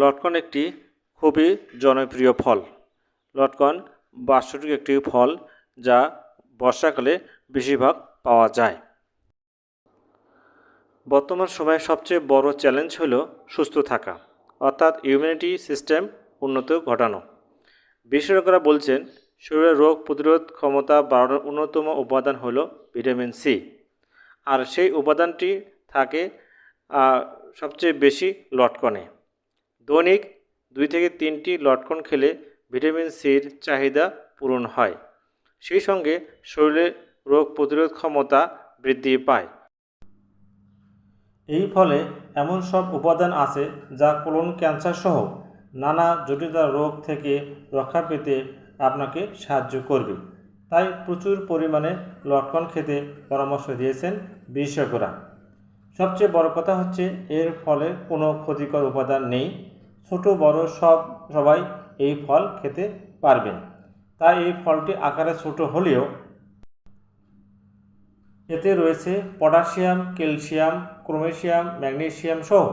লটকন একটি খুবই জনপ্রিয় ফল। লটকন বাৎসরিক একটি ফল যা বর্ষাকালে বেশিরভাগ পাওয়া যায়। বর্তমান সময়ে সবচেয়ে বড় চ্যালেঞ্জ হলো সুস্থ থাকা, অর্থাৎ ইমিউনিটি সিস্টেম উন্নত ঘটানো। বিশেষজ্ঞরা বলছেন শরীরের রোগ প্রতিরোধ ক্ষমতা বাড়ানোর অন্যতম উপাদান হলো ভিটামিন সি আর সেই উপাদানটি থাকে সবচেয়ে বেশি লটকনে। দৈনিক দুই থেকে তিনটি লটকন খেলে ভিটামিন সির চাহিদা পূরণ হয়। সেই সঙ্গে শরীরে রোগ প্রতিরোধ ক্ষমতা বৃদ্ধি পায়। এই ফলে এমন সব উপাদান আছে যা কোলন ক্যান্সার সহ নানা জটিলতা রোগ থেকে রক্ষা পেতে আপনাকে সাহায্য করবে। তাই প্রচুর পরিমাণে লটকন খেতে পরামর্শ দিয়েছেন বিশেষজ্ঞরা। সবচেয়ে বড় কথা হচ্ছে এর ফলে কোনো ক্ষতিকর উপাদান নেই। ছোট, বড় সব সবাই এই ফল খেতে পারবেন। তাই এই ফলটি আকারে ছোট হলেও এতে রয়েছে পটাশিয়াম, ক্যালসিয়াম, ক্রোমেশিয়াম ম্যাগনেসিয়াম সহ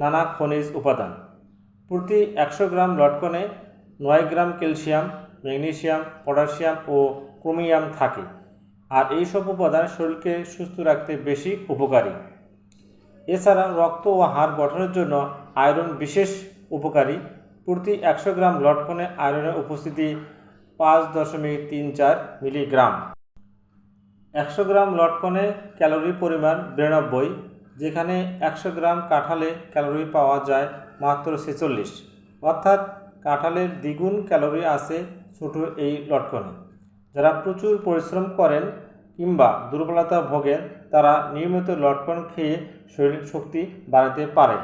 নানা খনিজ উপাদান। প্রতি একশো গ্রাম লটকনে নয় গ্রাম ক্যালসিয়াম, ম্যাগনেশিয়াম, পটাশিয়াম ও ক্রোমিয়াম থাকে আর এই সব উপাদান শরীরকে সুস্থ রাখতে বেশি উপকারী। এছাড়া রক্ত ও হাড় গঠনের জন্য আয়রন বিশেষ উপকারী। প্রতি একশো গ্রাম লটকনে আয়রনের উপস্থিতি পাঁচ দশমিক তিন চার মিলিগ্রাম। একশো গ্রাম লটকনে ক্যালোরি পরিমাণ বিরানব্বই, যেখানে একশো গ্রাম কাঁঠালে ক্যালোরি পাওয়া যায় মাত্র ছেচল্লিশ। অর্থাৎ কাঁঠালের দ্বিগুণ ক্যালোরি আছে ছোট এই লটকনে। যারা প্রচুর পরিশ্রম করেন কিংবা দুর্বলতা ভোগেন, তারা নিয়মিত লটকন খেয়ে শরীর শক্তি বাড়াতে পারে।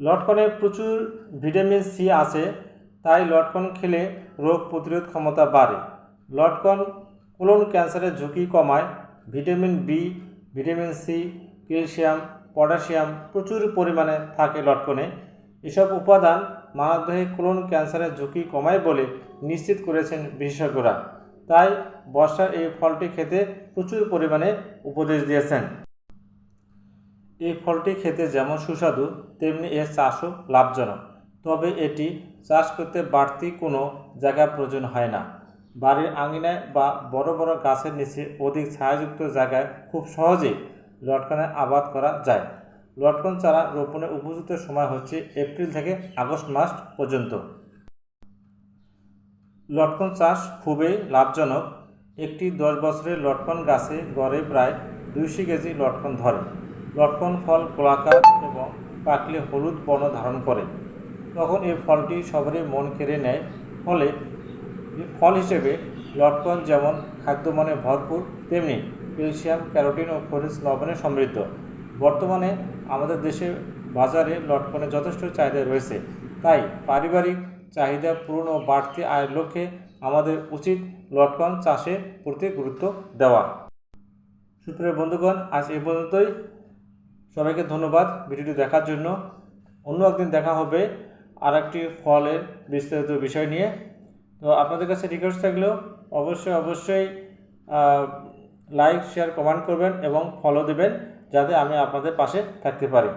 লটকনে প্রচুর ভিটামিন সি আছে, তাই লটকন খেলে রোগ প্রতিরোধ ক্ষমতা বাড়ে। লটকন কোলন ক্যান্সারের ঝুঁকি কমায়। Vitamin B, vitamin C, calcium, potassium প্রচুর পরিমাণে থাকে লটকনে। এসব উপাদান মানবদেহে কোলন ক্যান্সারের ঝুঁকি কমায় বলে নিশ্চিত করেছেন বিশেষজ্ঞরা। তাই বর্ষার এই ফলটি খেতে প্রচুর পরিমাণে উপদেশ দিয়েছেন। এই ফলটি খেতে যেমন সুস্বাদু, তেমনি এর চাষও লাভজনক। তবে এটি চাষ করতে বাড়তি কোনো জায়গা প্রয়োজন হয় না। বাড়ির আঙিনায় বা বড় বড় গাছের নিচে অধিক ছায়াযুক্ত জায়গায় খুব সহজেই লটকনের আবাদ করা যায়। লটকন চারা রোপণের উপযুক্ত সময় হচ্ছে এপ্রিল থেকে আগস্ট মাস পর্যন্ত। লটকন চাষ খুবই লাভজনক। একটি দশ বছরের লটকন গাছে গড়ে প্রায় দুইশো কেজি লটকন ধরে। লটকন ফল গোলাকার এবং পাকলে হলুদ বর্ণ ধারণ করে। তখন এই ফলটি সবারই মন কেড়ে নেয়। ফলে ফল হিসেবে লটকন যেমন খাদ্যমানে ভরপুর, তেমনি ক্যালসিয়াম, ক্যারোটিন ও খনিজ লবণে সমৃদ্ধ। বর্তমানে আমাদের দেশে বাজারে লটকনের যথেষ্ট চাহিদা রয়েছে। তাই পারিবারিক চাহিদা পূরণ ও বাড়তি আয়ের লক্ষ্যে আমাদের উচিত লটকন চাষে প্রতি গুরুত্ব দেওয়া। সুপ্রিয় বন্ধুগণ, আজ এ পর্যন্তই। সবাইকে ধন্যবাদ ভিডিওটি দেখার জন্য। অন্য একদিন দেখা হবে আর একটি ফলের বিস্তারিত বিষয় নিয়ে। তো আপনাদের কাছে রিকোয়েস্ট থাকলেও অবশ্যই অবশ্যই লাইক শেয়ার কমেন্ট করবেন এবং ফলো দেবেন যাতে আমি আপনাদের পাশে থাকতে পারি।